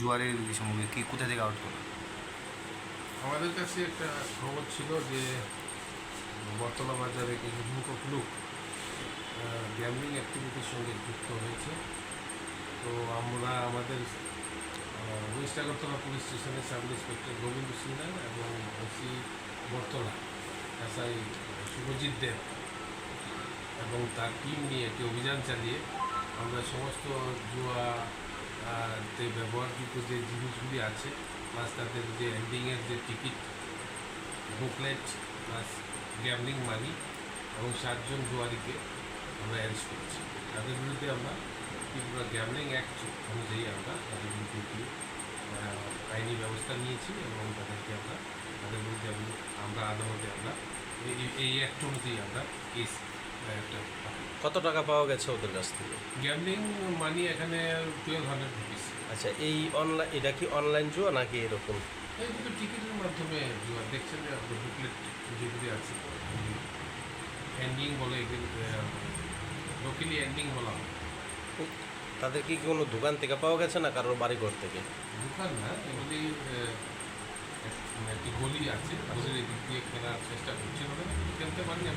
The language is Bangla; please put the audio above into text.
জুয়ারের সামগ্রী কি কোথা থেকে আউট করল আমাদের কাছে একটা খবর ছিল যে বর্তলা বাজারে কিছু সংখ্যক লোক গ্যামলিং অ্যাক্টিভিটির সঙ্গে যুক্ত হয়েছে। তো আমরা আমাদের ওয়েস্ট আগরতলা পুলিশ স্টেশনের সাব ইন্সপেক্টর গোবিন্দ সিনহা এবং ওসি বর্তলা এসআই শুভজিৎ দেব এবং তার টিম নিয়ে একটি অভিযান চালিয়ে আমরা সমস্ত জুয়া তে ব্যবহারযোগ্য যে জিনিসগুলি আছে প্লাস তাদের যে এন্ডিংয়ের যে ticket booklet plus gambling money এবং সাতজন জুয়ারিকে আমরা অ্যারেস্ট করেছি। তাদের বিরুদ্ধে আমরা ত্রিপুরা গ্যামলিং অ্যাক্ট অনুযায়ী আমরা তাদের বিরুদ্ধে একটি আইনি ব্যবস্থা নিয়েছি এবং তাদেরকে আমরা, তাদের বিরুদ্ধে আমরা আদালতে আমরা এই- অ্যাক্ট অনুযায়ী আমরা কেস কত টাকা পাওয়া গেছে ওদের কাছ থেকে? গ্যামলিং মানি এখানে টুয়েলভ হান্ড্রেড রুপিস আচ্ছা এই অনলাইন এটা কি অনলাইন জুয়া নাকি এরকম? এই দুটো টিকিটের মাধ্যমে জুয়া। দেখছেন আপনার বুকলেট যেগুলি আছে এন্ডিং বলে এগুলি লোকালি এন্ডিং বলা। হয় তাদের কি কোনো দোকান থেকে পাওয়া গেছে না কারোর বাড়ি ঘর থেকে? দোকান না এগুলি মানে একটি গলি আছে গলির এদিক দিয়ে খেলার চেষ্টা করছিল খেলতে পারিনি